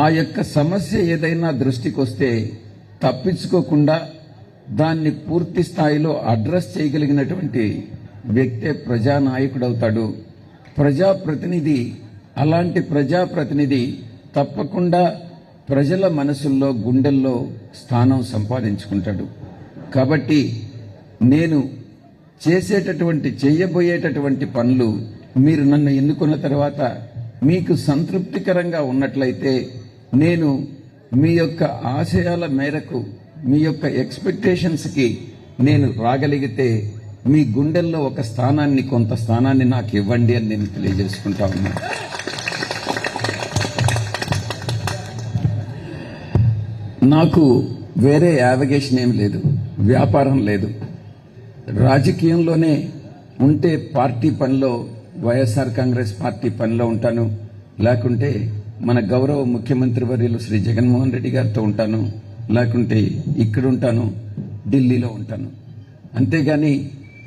ఆ యొక్క సమస్య ఏదైనా దృష్టికి వస్తే తప్పించుకోకుండా దాన్ని పూర్తి స్థాయిలో అడ్రస్ చేయగలిగినటువంటి వ్యక్తే ప్రజానాయకుడవుతాడు. ప్రజాప్రతినిధి అలాంటి ప్రజాప్రతినిధి తప్పకుండా ప్రజల మనసుల్లో గుండెల్లో స్థానం సంపాదించుకుంటాడు. కాబట్టి నేను చేసేటటువంటి చేయబోయేటటువంటి పనులు మీరు నన్ను ఎన్నుకున్న తర్వాత మీకు సంతృప్తికరంగా ఉన్నట్లయితే నేను మీ యొక్క ఆశయాల మేరకు మీ యొక్క ఎక్స్పెక్టేషన్స్కి నేను రాగలిగితే మీ గుండెల్లో ఒక స్థానాన్ని కొంత స్థానాన్ని నాకు ఇవ్వండి అని నేను తెలియజేసుకుంటా ఉన్నా. నాకు వేరే యావగేషన్ ఏం లేదు వ్యాపారం లేదు. రాజకీయంలోనే ఉంటే పార్టీ పనిలో వైఎస్ఆర్ కాంగ్రెస్ పార్టీ పనిలో ఉంటాను. లేకుంటే మన గౌరవ ముఖ్యమంత్రి వర్యులు శ్రీ జగన్మోహన్ రెడ్డి గారితో ఉంటాను. లేకుంటే ఇక్కడ ఉంటాను ఢిల్లీలో ఉంటాను. అంతేగాని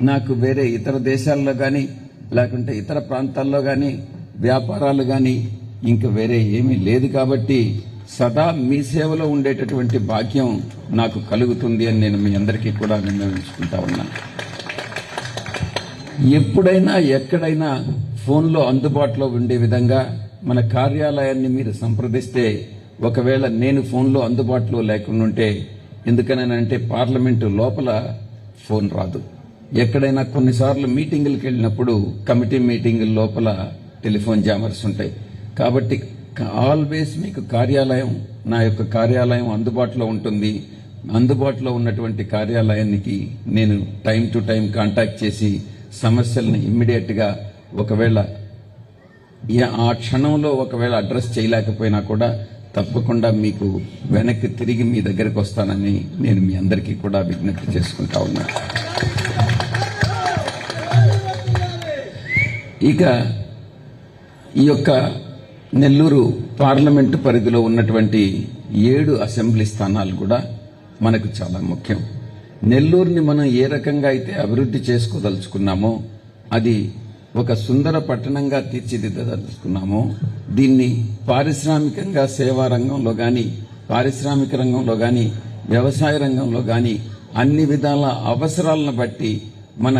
నాకు వేరే ఇతర దేశాల్లో కానీ లేకుంటే ఇతర ప్రాంతాల్లో కానీ వ్యాపారాలు కానీ ఇంకా వేరే ఏమీ లేదు కాబట్టి సదా మీ సేవలో ఉండేటటువంటి భాగ్యం నాకు కలుగుతుంది అని నేను మీ అందరికీ కూడా నిర్ణయించుకుంటా ఉన్నాను. ఎప్పుడైనా ఎక్కడైనా ఫోన్లో అందుబాటులో ఉండే విధంగా మన కార్యాలయాన్ని మీరు సంప్రదిస్తే ఒకవేళ నేను ఫోన్లో అందుబాటులో లేకుండా ఉంటే ఎందుకనంటే పార్లమెంటు లోపల ఫోన్ రాదు. ఎక్కడైనా కొన్నిసార్లు మీటింగులకు వెళ్ళినప్పుడు కమిటీ మీటింగుల లోపల టెలిఫోన్ జామర్స్ ఉంటాయి. కాబట్టి ఆల్వేస్ మీకు కార్యాలయం నా యొక్క కార్యాలయం అందుబాటులో ఉంటుంది. అందుబాటులో ఉన్నటువంటి కార్యాలయానికి నేను టైం టు టైం కాంటాక్ట్ చేసి సమస్యలను ఇమ్మీడియట్గా ఒకవేళ ఆ క్షణంలో ఒకవేళ అడ్రస్ చేయలేకపోయినా కూడా తప్పకుండా మీకు వెనక్కి తిరిగి మీ దగ్గరకు వస్తానని నేను మీ అందరికీ కూడా విజ్ఞప్తి చేసుకుంటా ఉన్నాను ఇక ఈ యొక్క నెల్లూరు పార్లమెంటు పరిధిలో ఉన్నటువంటి ఏడు అసెంబ్లీ స్థానాలు కూడా మనకు చాలా ముఖ్యం. నెల్లూరుని మనం ఏ రకంగా అయితే అభివృద్ధి చేసుకోదలుచుకున్నామో అది ఒక సుందర పట్టణంగా తీర్చిదిద్దదలుచుకున్నామో దీన్ని పారిశ్రామికంగా సేవా రంగంలో కానీ పారిశ్రామిక రంగంలో కానీ వ్యవసాయ రంగంలో కానీ అన్ని విధాల అవసరాలను బట్టి మన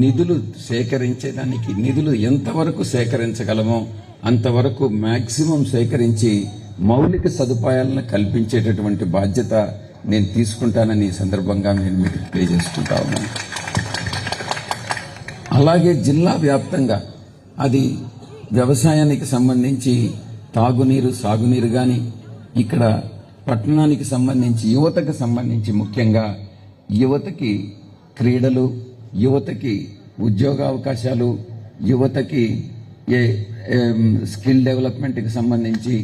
నిధులు సేకరించేదానికి నిధులు ఎంతవరకు సేకరించగలమో అంతవరకు మ్యాక్సిమం సేకరించి మౌలిక సదుపాయాలను కల్పించేటటువంటి బాధ్యత నేను తీసుకుంటానని ఈ సందర్భంగా నేను మీకు తెలియజేసుకుంటా ఉన్నాను. అలాగే జిల్లా వ్యాప్తంగా అది వ్యవసాయానికి సంబంధించి తాగునీరు సాగునీరు కానీ ఇక్కడ పట్టణానికి సంబంధించి యువతకు సంబంధించి ముఖ్యంగా యువతకి క్రీడలు యువతకి ఉద్యోగ అవకాశాలు యువతకి ఏ స్కిల్ డెవలప్మెంట్కి సంబంధించి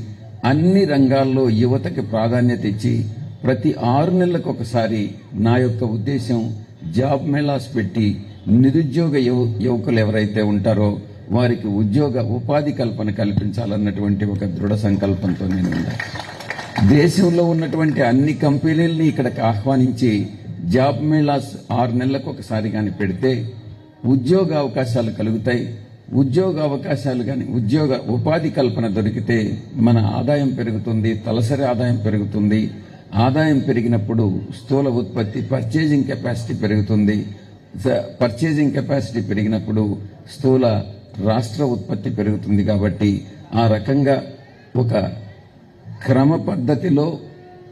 అన్ని రంగాల్లో యువతకి ప్రాధాన్యత ఇచ్చి ప్రతి ఆరు నెలలకు ఒకసారి నా యొక్క ఉద్దేశం జాబ్ మేళాస్ పెట్టి నిరుద్యోగ యువ- యువకులు ఎవరైతే ఉంటారో వారికి ఉద్యోగ ఉపాధి కల్పన కల్పించాలన్నటువంటి ఒక దృఢ సంకల్పంతో నేను దేశంలో ఉన్నటువంటి అన్ని కంపెనీల్ని ఇక్కడికి ఆహ్వానించి జాబ్ మేళాస్ ఆరు నెలలకు ఒకసారి కానీ పెడితే ఉద్యోగ అవకాశాలు కలుగుతాయి. ఉద్యోగ అవకాశాలు కానీ ఉద్యోగ ఉపాధి కల్పన దొరికితే మన ఆదాయం పెరుగుతుంది తలసరి ఆదాయం పెరుగుతుంది. ఆదాయం పెరిగినప్పుడు స్థూల ఉత్పత్తి పర్చేజింగ్ కెపాసిటీ పెరుగుతుంది. పర్చేజింగ్ కెపాసిటీ పెరిగినప్పుడు స్థూల రాష్ట్ర ఉత్పత్తి పెరుగుతుంది కాబట్టి ఆ రకంగా ఒక క్రమ పద్ధతిలో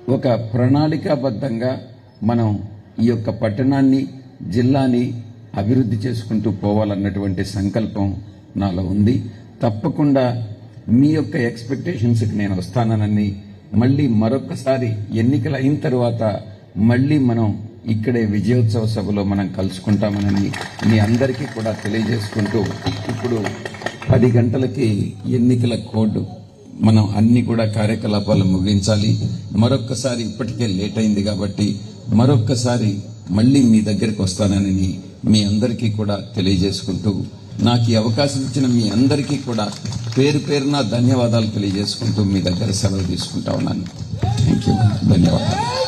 ఒక ప్రణాళికాబద్ధంగా మనం ఈ యొక్క పట్టణాన్ని జిల్లాని అభివృద్ధి చేసుకుంటూ పోవాలన్నటువంటి సంకల్పం నాలో ఉంది. తప్పకుండా మీ యొక్క ఎక్స్పెక్టేషన్స్కి నేను వస్తానని మళ్ళీ మరొకసారి ఎన్నికలు అయిన తర్వాత మళ్ళీ మనం ఇక్కడే విజయోత్సవ సభలో మనం కలుసుకుంటామనని మీ అందరికీ కూడా తెలియజేసుకుంటూ ఇప్పుడు పది గంటలకి ఎన్నికల కోడ్ మనం అన్ని కూడా కార్యకలాపాలు ముగించాలి. మరొక్కసారి ఇప్పటికే లేట్ అయింది కాబట్టి మరొక్కసారి మళ్ళీ మీ దగ్గరికి వస్తానని మీ అందరికీ కూడా తెలియజేసుకుంటూ నాకు ఈ అవకాశం ఇచ్చిన మీ అందరికీ కూడా పేరు పేరున ధన్యవాదాలు తెలియజేసుకుంటూ మీ దగ్గర సెలవు తీసుకుంటా ఉన్నాను. థ్యాంక్ యూ ధన్యవాదాలు.